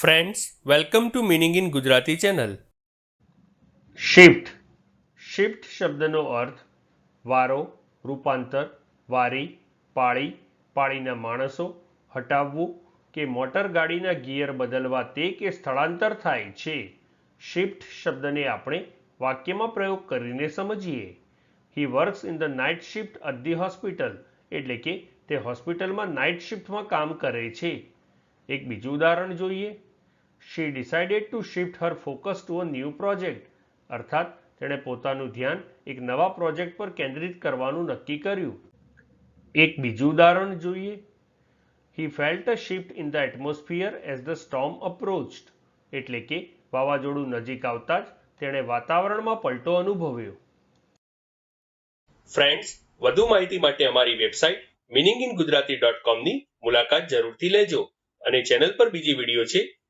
Friends welcome to meaning in Gujarati channel shift shift શબ્દનો અર્થ વારો રૂપાંતર વારી પાળી પાળીના માણસો હટાવવું કે મોટર ગાડીના ગિયર બદલવા તે કે સ્થળાંતર થાય છે. શિફ્ટ શબ્દને આપણે વાક્યમાં પ્રયોગ કરીને સમજીએ. He works in the night shift at the hospital એટલે કે તે હોસ્પિટલમાં નાઇટ શિફ્ટમાં કામ કરે છે. એક બીજું ઉદાહરણ જોઈએ. She decided to shift her focus to a new project અર્થાત, તેણે પોતાનું ધ્યાન એક નવા પ્રોજેક્ટ પર કેન્દ્રિત કરવાનું નક્કી કર્યું. એક બીજું ઉદાહરણ જોઈએ. He felt a shift in the atmosphere as the storm approached એટલે કે, વાવાઝોડું નજીક આવતા જ તેણે વાતાવરણમાં પલટો અનુભવ્યો. ફ્રેન્ડ્સ વધુ માહિતી માટે અમારી website meaning in Gujarati dot કોમની મુલાકાત જરૂરથી લેજો અને ચેનલ પર બીજી વીડિયો છે